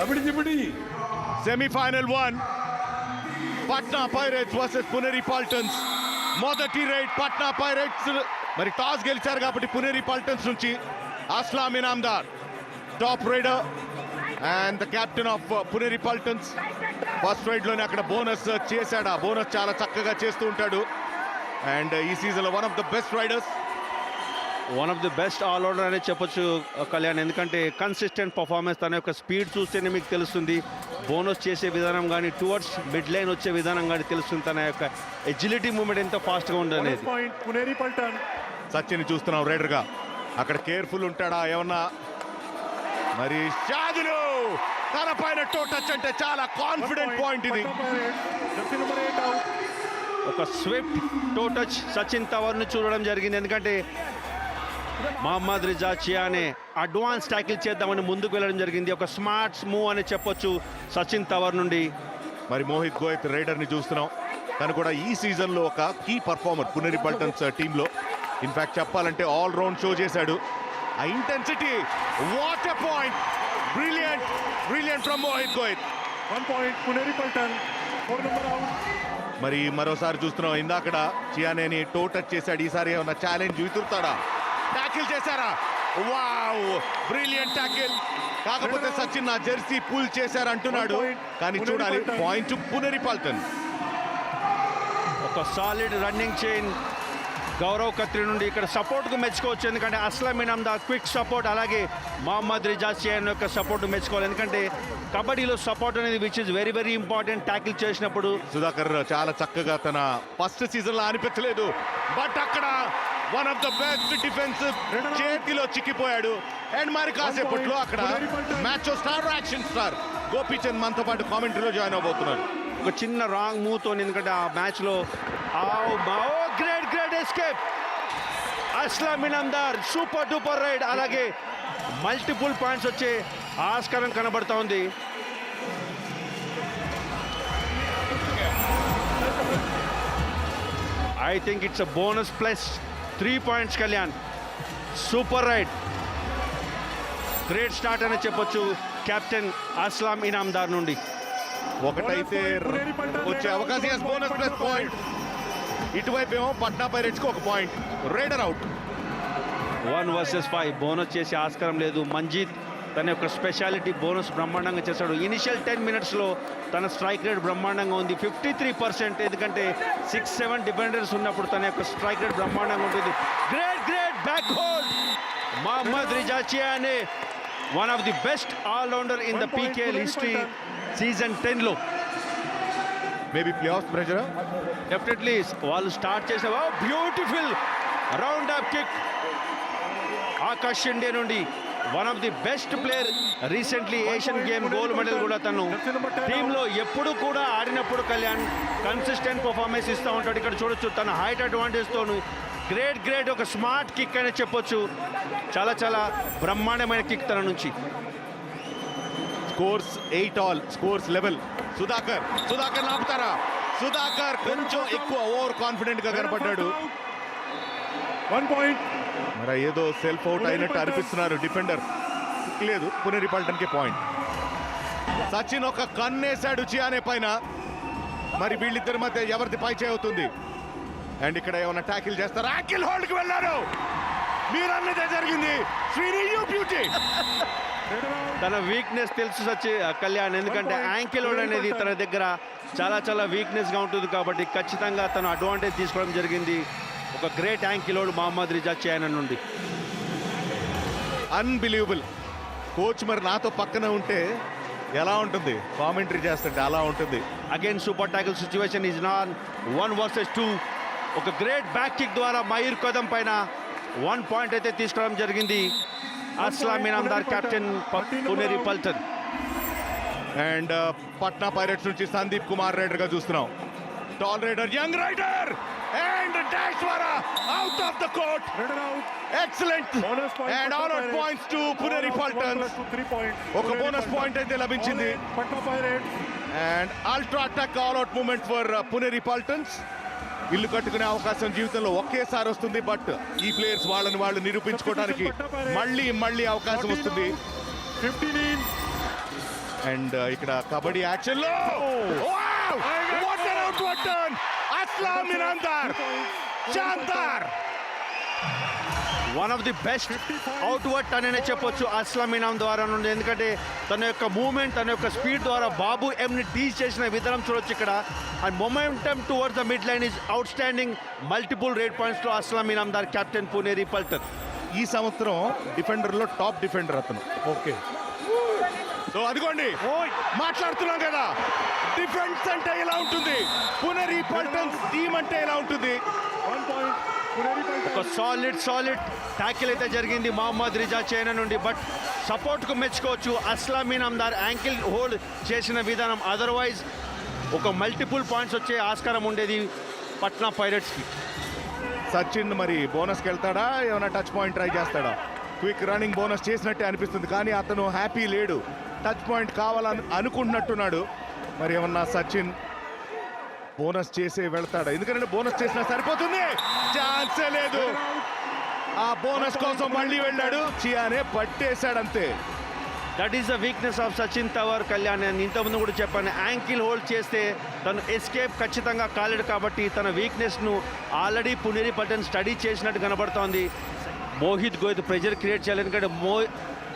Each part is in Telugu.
దబిడి జిబిడి semifinal one Patna pirates versus Puneri Paltans మొదటి రైడ్ పట్నా పైరేట్స్ మరి టాస్ గెలిచారు కాబట్టి పునేరి పాల్టన్స్ నుంచి Aslam Inamdar top raider and the captain of Puneri Paltans first రైడ్లోనే అక్కడ బోనస్ చేశాడు. ఆ బోనస్ చాలా చక్కగా చేస్తూ ఉంటాడు. అండ్ ఈ సీజన్లో one of the best raiders one of the best allrounder అనే చెప్పొచ్చు కళ్యాణ్. ఎందుకంటే కన్సిస్టెంట్ పర్ఫార్మెన్స్ తన యొక్క స్పీడ్ చూస్తేనే మీకు తెలుస్తుంది. బోనస్ చేసే విధానం కానీ టువర్డ్స్ మిడ్ లైన్ వచ్చే విధానం కానీ తెలుస్తుంది తన యొక్క ఎజిలిటీ మూమెంట్ ఎంత ఫాస్ట్గా అనేది పల్టన్ సచిన్ చూస్తున్నాం రైడర్గా అక్కడ కేర్ఫుల్ ఉంటాడా ఏమన్నా? మరి షాజులు తన పైన టో టచ్ అంటే చాలా కాన్ఫిడెంట్ పాయింట్ ఇది. ఒక స్విఫ్ట్ టో టచ్ సచిన్ తవర్ని చూడడం జరిగింది. ఎందుకంటే Mohammad Reza Chiyaneh advance tackle చేద్దామని ముందుకు వెళ్ళడం జరిగింది. ఒక స్మార్ట్ మూవ్ అని చెప్పొచ్చు సచిన్ తవర్ నుండి. మరి మోహిత్ గోయత్ రైడర్ని చూస్తున్నాం. తను కూడా ఈ సీజన్లో ఒక కీ పర్ఫార్మర్ పునేరి పల్టన్స్ టీమ్లో. ఇన్ఫాక్ట్ చెప్పాలంటే ఆల్ రౌండ్ షో చేశాడు. ఆ intensity what a point brilliant brilliant from Mohit Goyat. One point Puneri Paltan. Four number out మరి మరోసారి చూస్తున్నాం ఇందాకడ చియానేని టో టచ్ చేశాడు. ఈసారి ఏమన్నా ఛాలెంజ్ విసురుతాడా? ట్యాకిల్ చేశారా? వావ్ బ్రిలియంట్ ట్యాకిల్ కాకపోతే సచిన్ నా జెర్సీ పుల్ చేశారు అంటున్నాడు కానీ చూడాలి పాయింట్ పునరి పాల్టన్ ఒక solid running chain Gaurav Khatri నుండి ఇక్కడ సపోర్ట్కు మెచ్చుకోవచ్చు. ఎందుకంటే అస్లం ఇనామ్దా క్విక్ సపోర్ట్ అలాగే మహమ్మద్ రిజా చియాన్ యొక్క సపోర్ట్ మెచ్చుకోవాలి. ఎందుకంటే కబడ్డీలో సపోర్ట్ అనేది which is very very important tackle చేసినప్పుడు సుధాకర్ చాలా చక్కగా తన ఫస్ట్ సీజన్లో అనిపించలేదు. బట్ అక్కడ one of the best defence చేతిలో చిక్కిపోయాడు. అండ్ మరి కాసేపట్లో అక్కడ match star action star Gopichand మనతో పాటు కామెంటరీలో జాయిన్ అవబోతున్నారు ఒక చిన్న రాంగ్ మూవ్తో ఎందుకంటే ఆ మ్యాచ్లో great great escape Aslam Inamdar super duper raid అలాగే మల్టిపుల్ పాయింట్స్ వచ్చే ఆస్కారం కనబడతా ఉంది. I think it's a bonus plus three points Kalyan. Super raid. Great start అని చెప్పొచ్చు కెప్టెన్ అస్లాం ఇనామ్దార్ నుండి. ఒకటైతే వచ్చే అవకాశం బోనస్ ప్లస్ పాయింట్ ఇటువైపు ఏమో పట్నా పైరెట్స్కి ఒక point raider out one versus five bonus చేసే ఆస్కారం లేదు. మంజీత్ తన యొక్క స్పెషాలిటీ బోనస్ బ్రహ్మాండంగా చేశాడు. ఇనిషియల్ టెన్ మినిట్స్లో తన స్ట్రైక్ రేట్ బ్రహ్మాండంగా ఉంది. ఫిఫ్టీ త్రీ పర్సెంట్ ఎందుకంటే సిక్స్ సెవెన్ డిఫెండర్స్ ఉన్నప్పుడు తన యొక్క స్ట్రైక్ రేట్ బ్రహ్మాండంగా ఉంటుంది. Great great back hold Mohammad Reza Chiyaneh అనే one of the best all rounder in the PKL history season టెన్లో maybe play off pressure definitely వాళ్ళు స్టార్ట్ చేసిన beautiful round up kick Akash Shinde నుండి one of the best player recently Asian game gold medal కూడా తను టీంలో ఎప్పుడు కూడా ఆడినప్పుడు కళ్యాణ్ కన్సిస్టెంట్ పర్ఫార్మెన్స్ ఇస్తూ ఉంటాడు. ఇక్కడ చూడొచ్చు తన హైట్ అడ్వాంటేజ్తో గ్రేట్ గ్రేట్ ఒక స్మార్ట్ కిక్ అనే చెప్పొచ్చు. చాలా చాలా బ్రహ్మాండమైన కిక్ తన నుంచి. Scores eight all scores level Sudhakar Sudhakar ఆపుతారా సుధాకర్ కొంచెం ఎక్కువ ఓవర్ కాన్ఫిడెంట్గా కనపడ్డాడు. వన్ పాయింట్ మరి ఏదో సెల్ఫ్ అవుట్ అయినట్టు అనిపిస్తున్నారు డిఫెండర్ లేదు. పునేరి పల్టన్కి పాయింట్ సచిన్ ఒక కన్నేశాడు చియానే పైన. మరి వీళ్ళిద్దరి మధ్య ఎవరిది పై అవుతుంది? అండ్ ఇక్కడ ఏమైనా ట్యాకిల్ చేస్తారు? యాకిల్ హోల్డ్కి వెళ్ళారు. మీరు అన్నదే జరిగింది. శ్రీని యూ బ్యూటీ తన వీక్నెస్ తెలుసు సచ్చి కళ్యాణ్. ఎందుకంటే యాంకిల్ హోల్డ్ అనేది తన దగ్గర చాలా చాలా వీక్నెస్గా ఉంటుంది కాబట్టి ఖచ్చితంగా తను అడ్వాంటేజ్ తీసుకోవడం జరిగింది. ఒక great ankle hold Mohammad Reza Chiyaneh నుండి. అన్బిలీవబుల్ కోచ్ మరి నాతో పక్కన ఉంటే ఎలా ఉంటుంది? కామెంటరీ చేస్తుంటే అలా ఉంటుంది. Again super tackle situation is non one versus two ఒక గ్రేట్ బ్యాక్ కిక్ ద్వారా మయూర్ కదం పైన వన్ పాయింట్ అయితే తీసుకోవడం జరిగింది. Aslam Inamdar captain Puneri Paltan and Patna pirates నుంచి సందీప్ కుమార్ రైడర్గా చూస్తున్నాం. టాల్ రైడర్ యంగ్ రైడర్ ద్వారా out of the court raider out excellent and all out points to Puneri Paltan ఒక బోనస్ పాయింట్ అయితే లభించింది. And ultra attack all out moment for Puneri Paltans ఇల్లు కట్టుకునే అవకాశం జీవితంలో ఒకేసారి వస్తుంది బట్ ఈ ప్లేయర్స్ వాళ్ళని వాళ్ళు నిరూపించుకోవడానికి మళ్ళీ మళ్ళీ అవకాశం వస్తుంది. అండ్ ఇక్కడ కబడ్డీ యాక్షన్ అస్లాం ఇనాందార్ శాందార్ వన్ ఆఫ్ ది బెస్ట్ అవుట్వర్ట్ అనే చెప్పొచ్చు అస్లాం ఇనాం ద్వారా నుండి. ఎందుకంటే తన యొక్క మూమెంట్ తన యొక్క స్పీడ్ ద్వారా బాబు ఎంని టీజ్ చేసిన విధానం చూడొచ్చు ఇక్కడ. And momentum towards the mid line is outstanding multiple rate పాయింట్స్లో Aslam Inamdar captain Puneri Paltan ఈ సంవత్సరం డిఫెండర్లో టాప్ డిఫెండర్ అతను. ఓకే సో అదిగోండి. మాట్లాడుతున్నాం కదా. డిఫెన్స్ అంటే ఇలా ఉంటుంది? పునరి పల్టన్స్ టీమ్ అంటే ఇలా ఉంటుంది? ఒక పల్టన్ సాలిడ్ సాలిడ్ ట్యాకిల్ అయితే జరిగింది మహమ్మద్ రిజా చైనా నుండి బట్ సపోర్ట్కు మెచ్చుకోవచ్చు అస్లామీన్ అమ్దార్ యాంకిల్ హోల్డ్ చేసిన విధానం. అదర్వైజ్ ఒక మల్టిపుల్ పాయింట్స్ వచ్చే ఆస్కారం ఉండేది పట్నా పైరట్స్కి సచిన్ మరి బోనస్కి వెళ్తాడా? ఏమైనా టచ్ పాయింట్ ట్రై చేస్తాడా? క్విక్ రన్నింగ్ బోనస్ చేసినట్టే అనిపిస్తుంది కానీ అతను హ్యాపీ లేడు. టచ్ పాయింట్ కావాలని అనుకుంటున్నట్టున్నాడు. మరి ఏమన్నా సచిన్ బోనస్ చేసే వెళ్తాడా? ఎందుకంటే బోనస్ చేసినా సరిపోతుంది. ఛాన్సే లేదు. ఆ బోనస్ కోసం మళ్ళీ వెళ్ళాడు. చియానే పట్టేశాడు అంతే that is the weakness of Sachin Tawar Kalyan నేను ఇంతకుముందు కూడా చెప్పాను యాంకిల్ హోల్డ్ చేస్తే తను ఎస్కేప్ ఖచ్చితంగా కాలేడు కాబట్టి తన వీక్నెస్ను ఆల్రెడీ పునేరి పట్టణ్ స్టడీ చేసినట్టు కనబడుతోంది. మోహిత్ గోయిత్ ప్రెజర్ క్రియేట్ చేయాలి. ఎందుకంటే మో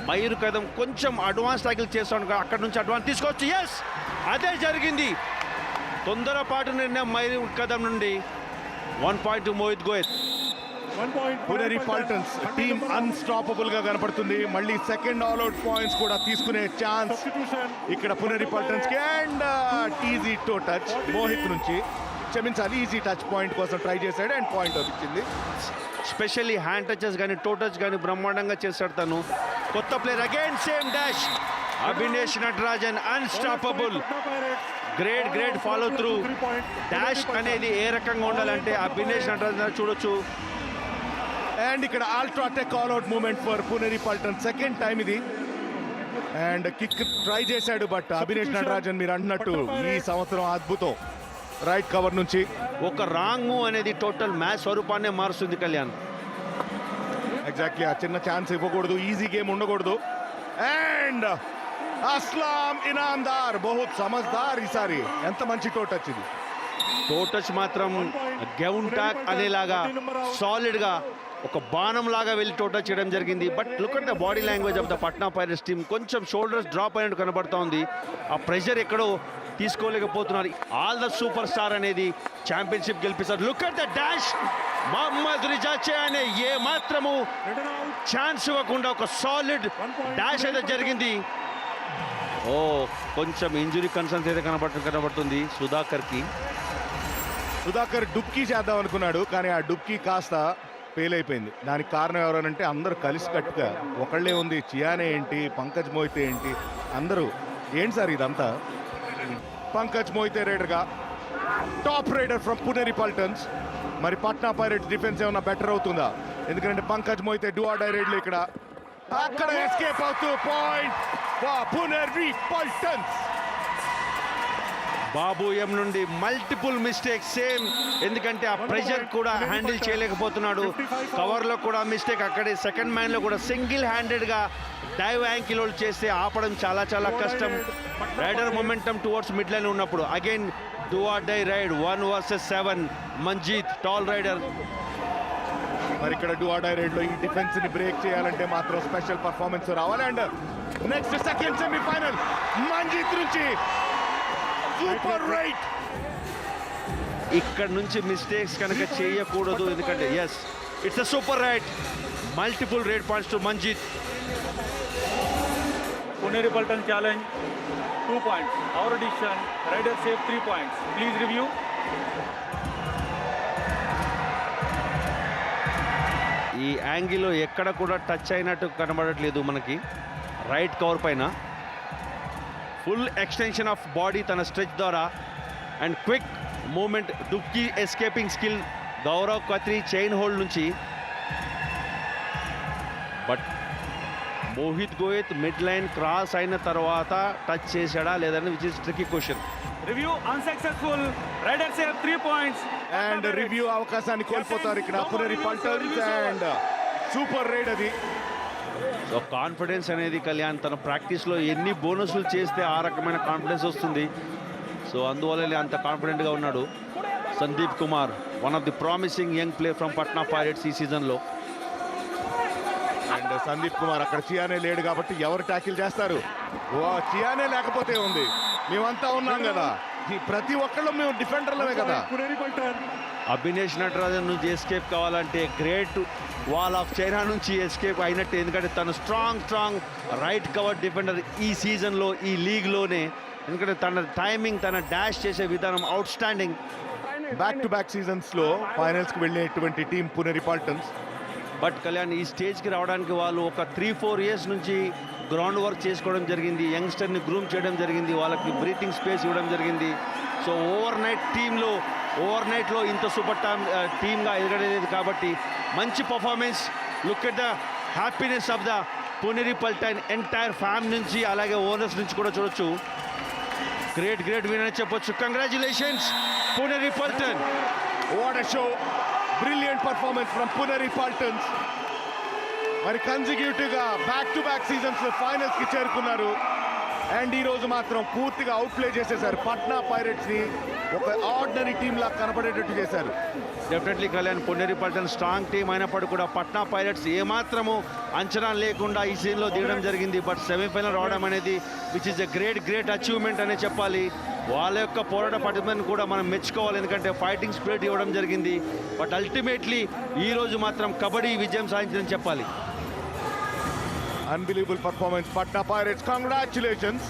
మయూర్ కదం కొంచెం అడ్వాన్స్ ట్యాకిల్ చేస్తాను అక్కడ నుంచి అడ్వాన్స్ తీసుకోవచ్చు. ఎస్ అదే జరిగింది. తొందరపాటు నిర్ణయం మయూర్ కదం నుండి one point Mohit point Puneri Paltans team అన్స్టాపబుల్గా కనపడుతుంది. మళ్ళీ సెకండ్ ఆల్ అవుట్ పాయింట్స్ కూడా తీసుకునే ఛాన్స్ ఇక్కడ Puneri పల్టన్స్కి and easy to touch Mohit నుంచి. క్షమించాలి ఈజీ టచ్ పాయింట్ కోసం ట్రై చేశాడు అండ్ పాయింట్ వచ్చింది స్పెషల్లీ హ్యాండ్ టచెస్ కానీ టో టచ్ కానీ బ్రహ్మాండంగా చేశాడు తను. కొత్త player again same dash Abhinesh Natarajan unstoppable great great follow through dash అనేది ఏ రకంగా ఉండాలంటే అభినేష్ నటరాజన్ చూడొచ్చు. అండ్ ఇక్కడ UltraTech all out moment for Puneri Paltan second time ఇది. అండ్ కిక్ ట్రై చేశాడు బట్ అభినేష్ నటరాజన్ మీరు అంటున్నట్టు ఈ సంవత్సరం అద్భుతం. రైట్ కవర్ నుంచి. ఒక రాంగ్ మూవ్ అనేది టోటల్ మ్యాచ్ స్వరూపాన్నే మారుస్తుంది కళ్యాణ్. ఎగ్జాక్ట్లీ ఆ చిన్న ఛాన్స్ ఇవ్వకూడదు ఈజీ గేమ్ ఉండకూడదు. అండ్ అస్లాం ఇనాందార్ బహుత్ సమజ్దార్ ఈసారి. ఎంత మంచి టోట్ వచ్చింది. టో టచ్ మాత్రం గౌన్ టాక్ అనేలాగా సాలిడ్గా ఒక బాణం లాగా వెళ్ళి టోటా చేయడం జరిగింది. But look at the body language of the Patna pirates team కొంచెం షోల్డర్స్ డ్రాప్ అయినట్టు కనబడుతోంది. ఉంది ఆ ప్రెషర్ ఎక్కడో తీసుకోలేకపోతున్నారు. ఆల్ ద సూపర్ స్టార్ అనేది ఛాంపియన్షిప్ గెలిపిస్తారు. Look at the dash Mohammad రిజాచే అనే ఏ మాత్రము ఛాన్స్ ఇవ్వకుండా ఒక సాలిడ్ డాష్ అయితే జరిగింది. ఓ కొంచెం ఇంజురీ కన్సర్న్స్ అయితే కనబడుతు కనబడుతుంది సుధాకర్కి. సుధాకర్ డుబ్కీ చేద్దాం అనుకున్నాడు కానీ ఆ డుబ్కీ కాస్త ఫెయిల్ దానికి కారణం ఎవరనంటే అందరూ కలిసి కట్టుగా ఒకళ్ళే ఉంది చియానే ఏంటి పంకజ్ మోహితే ఏంటి అందరూ ఏంటి సార్ ఇదంతా? Pankaj Mohite రైడర్గా top raider from Puneri Paltans. మరి పట్నా పైరెట్స్ డిఫెన్స్ ఏమైనా బెటర్ అవుతుందా? ఎందుకంటే పంకజ్ మోహితే డై రైడ్లు ఇక్కడ అక్కడ ఎస్కేప్ అవుతూ పాయింట్. పునేరి పల్టన్స్ బాబు ఎం నుండి మల్టిపుల్ మిస్టేక్ సేమ్ ఎందుకంటే ఆ ప్రెషర్ కూడా హ్యాండిల్ చేయలేకపోతున్నాడు. కవర్లో కూడా మిస్టేక్ అక్కడే సెకండ్ మ్యాన్లో కూడా సింగిల్ హ్యాండెడ్గా డైవ్ యాంకిల్ చేస్తే ఆపడం చాలా చాలా కష్టం. Raider momentum towards mid line ఉన్నప్పుడు. Again do or die raid one versus seven. Manjeet tall raider మరి ఇక్కడ డూఆడై రైడ్లో ఈ డిఫెన్స్ని బ్రేక్ చేయాలంటే మాత్రం స్పెషల్ పర్ఫార్మెన్స్ రావాలి and next second semifinal Manjit నుంచి సూపర్ రైట్ ఇక్కడ నుంచి మిస్టేక్స్ కనుక చేయకూడదు ఎందుకంటే yes it's a super raid multiple rate points to Manjeet Puneri Paltan challenge, 2 points. Our decision, rider save 3 points. Please review. ఈ యాంగిల్లో ఎక్కడ కూడా టచ్ అయినట్టు కనబడట్లేదు మనకి. రైట్ కవర్ పైన. ఫుల్ ఎక్స్టెన్షన్ ఆఫ్ బాడీ తన స్ట్రెచ్ ద్వారా. And quick moment డుక్కి escaping skill Gaurav Khatri chain hold నుంచి. But Mohit Goyat mid line cross అయిన తర్వాత టచ్ చేశాడా లేదని which is tricky question Review unsuccessful. Rider save 3 points. And review అవకాశాన్ని కోల్పోతారు ఇక్కడ Puneri Paltans and super raid అది. కాన్ఫిడెన్స్ అనేది కళ్యాణ్ తన ప్రాక్టీస్లో ఎన్ని బోనస్లు చేస్తే ఆ రకమైన కాన్ఫిడెన్స్ వస్తుంది. సో అందువల్ల అంత కాన్ఫిడెంట్గా ఉన్నాడు. Sandeep Kumar one of the promising young play from Patna pirates ఈ సీజన్లో అండ్ సందీప్ కుమార్ అక్కడ చియానే లేడు కాబట్టి ఎవరు ట్యాకిల్ చేస్తారు? ఓ చియానే లేకపోతే ఉంది. మేమంతా ఉన్నాం కదా. ఈ ప్రతి ఒక్కళ్ళు మేము డిఫెండర్లమే కదా. అభినేష్ నటరాజన్ నుంచి ఎస్కేప్ కావాలంటే గ్రేట్ వాల్ ఆఫ్ చైనా నుంచి ఎస్కేప్ అయినట్టు. ఎందుకంటే తను strong strong right cover defender ఈ సీజన్లో ఈ లీగ్లోనే. ఎందుకంటే తన టైమింగ్ తన డాష్ చేసే విధానం outstanding back to back సీజన్స్లో ఫైనల్స్కి వెళ్ళినటువంటి టీం పునేరి పాల్టన్స్ బట్ కళ్యాణ్ ఈ స్టేజ్కి రావడానికి వాళ్ళు ఒక త్రీ ఫోర్ ఇయర్స్ నుంచి గ్రౌండ్ వర్క్ చేసుకోవడం జరిగింది యంగ్స్టర్ని గ్రూమ్ చేయడం జరిగింది వాళ్ళకి బ్రీతింగ్ స్పేస్ ఇవ్వడం జరిగింది. సో ఓవర్ నైట్ టీంలో ఓవర్ నైట్లో ఇంత సూపర్ టామ్ టీమ్గా ఎదగలేదు కాబట్టి మంచి performance. Look at the happiness of the Puneri Paltan entire fam నుంచి అలాగే ఓనర్స్ నుంచి కూడా చూడొచ్చు. గ్రేట్ గ్రేట్ విన్ అని చెప్పొచ్చు. Congratulations Puneri Paltan what show brilliant performance from Puneri Paltans మరి కన్సిక్యూటివ్గా బ్యాక్ టు బ్యాక్ సీజన్స్ ఫైనల్స్కి చేరుకున్నారు. అండ్ ఈరోజు మాత్రం పూర్తిగా అవుట్ప్లే చేసేసారు. చేసేశారు పట్నా పైరెట్స్ని ఒక ఆర్డినరీ టీంలా కనపడేటట్టు చేశారు. Definitely Kalyan Puneri Paltan strong team అయినప్పటికీ కూడా పట్నా పైలట్స్ ఏమాత్రము అంచనా లేకుండా ఈ సీన్లో దిగడం జరిగింది. బట్ సెమీఫైనల్ రావడం అనేది which is a great great achievement అనే చెప్పాలి. వాళ్ళ యొక్క పోరాట పటిమను కూడా మనం మెచ్చుకోవాలి. ఎందుకంటే ఫైటింగ్ స్పిరిట్ ఇవ్వడం జరిగింది. బట్ అల్టిమేట్లీ ఈరోజు మాత్రం కబడ్డీ విజయం సాధించదని చెప్పాలి. Unbelievable performance Patna pirates congratulations